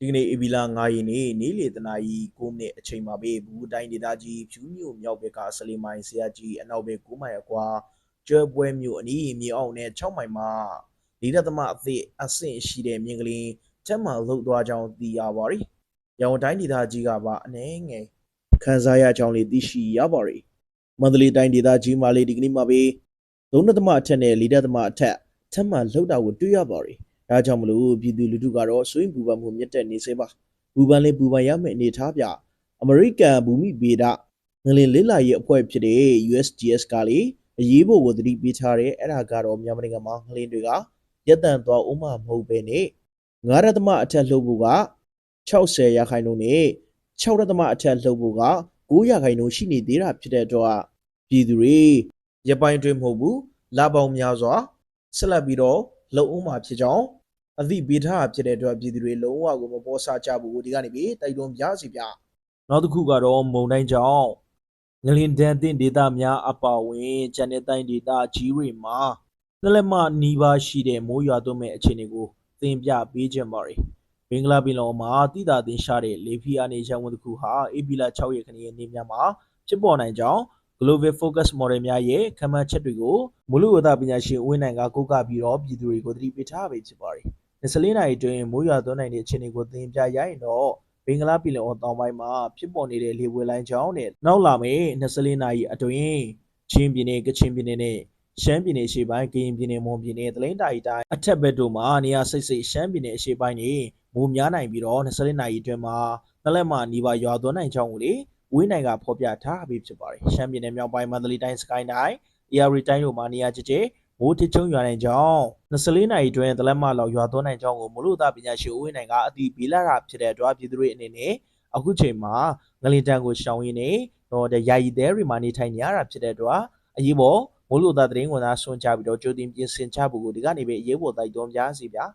ဒီကနေ့ဧပြီလ9ရက်နေ့နေ့လယ်တနာရီ9မိနစ်အချိန်မှာပဲဘူးတိုင်းဒေသကြီးဖြူးမြို့မြောက်ဘက်ကဆလီမိုင်ဆရာကြီးအနောက်ဘက်9မိုင်အကွာကျွဲပွဲမြို့အနီးမြေအောင်နဲ့6မိုင်မှာလေးရသမအသည့်အဆင့်ရှိတဲ့မြင်းကလေးချက်မှလှုပ်သွားကြောင်းသိရပါတယ်။ရောင်တိုင်းဒေသကြီးကပါအနေငယ်ခန်းစားရကြောင်းလေးသိရှိရပါတယ်။မန္တလေးတိုင်းဒေသကြီးမှာလေဒီကနေ့မှာပဲသုံးသမအထက်နဲ့လေးသမအထက်ချက်မှလှုပ်တာကိုတွေ့ရပါတယ်။ ဒါကြောင့်မလို့ပြည်သူလူထုကတော့ဆွေးပူပန်မှုမြင့်တက်နေစေပါပူပန်လေးပူပန်ရမယ့်အနေထားပြအမေရိကန်ဘူမိဗေဒငလင်လေးလာရေးအဖွဲ့ဖြစ်တဲ့ USGS ကလေအရေးပေါ်ကိုသတိပေးထားတယ်အဲ့ဒါကတော့မြန်မာနိုင်ငံမှာငလင်တွေကရက်တန့်သွားဥမှမဟုတ်ပဲနဲ့ငါးရသမအထက်လှုပ်ဖို့က60ရာခိုင်နှုန်းနဲ့6ရသမအထက်လှုပ်ဖို့က9ရာခိုင်နှုန်းရှိနေသေးတာဖြစ်တဲ့အတွက်ပြည်သူတွေရပိုင်းတွင်မဟုတ်ဘူးလာပေါင်းများစွာဆက်လက်ပြီးတော့လှုပ်ဥမှဖြစ်ကြောင်း အသည့်ဘေထားဖြစ်တဲ့အတွက်ပြည်သူတွေလုံးဝကိုမပေါ်ဆကြဘူးဒီကနေပြီးတိုက်တွန်းပြစီဗျနောက်တစ်ခုကတော့မုံတိုင်းကြောင့်ငလင်ဒန်တင်ဒေတာများအပါအဝင်ကျန်တဲ့တိုင်းဒေတာကြီးတွေမှာနှစ်လက်မနီးပါးရှိတဲ့မိုးရွာသွန်းမဲ့အခြေအနေကိုသင်ပြပေးခြင်းပါတယ်ဘင်္ဂလားပင်လယ်အော်မှာတိတာတင်ရှားတဲ့လေဖီအနေရန်ဝန်တစ်ခုဟာအေပီလာ6ရက်ခဏရဲ့နေ့များမှာဖြစ်ပေါ်နိုင်ကြောင်း Global Focus Model များရဲ့ခန့်မှန်းချက်တွေကိုမူလဝတ္တပညာရှင်ဦးဝင်းနိုင်ကကိုးကားပြီးတော့ပြည်သူတွေကိုသတိပေးထားပေးဖြစ်ပါတယ် 24နာရီအတွင်းမိုးရွာသွန်းနိုင်တဲ့အခြေအနေကိုသင်ပြရရင်တော့ဘင်္ဂလားပြည်နယ်အော်တောင်ပိုင်းမှာဖြစ်ပေါ်နေတဲ့လေပွေလိုင်းကြောင်းနဲ့နောက်လာမယ့်24နာရီအတွင်းချင်းပြည်နယ်ကချင်ပြည်နယ်နဲ့ရှမ်းပြည်နယ်အရှေ့ပိုင်းကရင်ပြည်နယ်မွန်ပြည်နယ်တလင်းတာရီတိုင်းအထက်ဘက်တို့မှာနေရာစိတ်စိတ်ရှမ်းပြည်နယ်အရှေ့ပိုင်းနေမိုးများနိုင်ပြီးတော့24နာရီအတွင်းမှာနှစ်လက်မှနီးပါးရွာသွန်းနိုင်ကြောင်းကိုလေဝင်းနိုင်ကဖော်ပြထားပြီးဖြစ်ပါတယ်ရှမ်းပြည်နယ်မြောက်ပိုင်းမန္တလေးတိုင်းစကိုင်းတိုင်း AR တိုင်းတို့မှာနေရာကျကျ မိုးထချုံရွာနိုင်ကြောင်း24နာရီအတွင်းတလက်မလောက်ရွာသွန်းနိုင်ကြောင်းကိုမလို့သားပညာရှင်ဦးဝင်းနိုင်ကအတည်ပြုလာတာဖြစ်တဲ့အတွက်ပြည်သူတွေအနေနဲ့အခုချိန်မှာငလင်တန်ကိုရှောင်ရင်းနေတော့ယာယီတဲတွေမှာနေထိုင်နေရတာဖြစ်တဲ့အတွက်အရေးပေါ်မိုးလို့သားသတင်းဝန်သားဆွန့်ချပြီးတော့ကြိုတင်ပြင်ဆင်ချဖို့ကိုဒီကနေပဲအရေးပေါ်တိုက်တွန်းပြစီဗျာ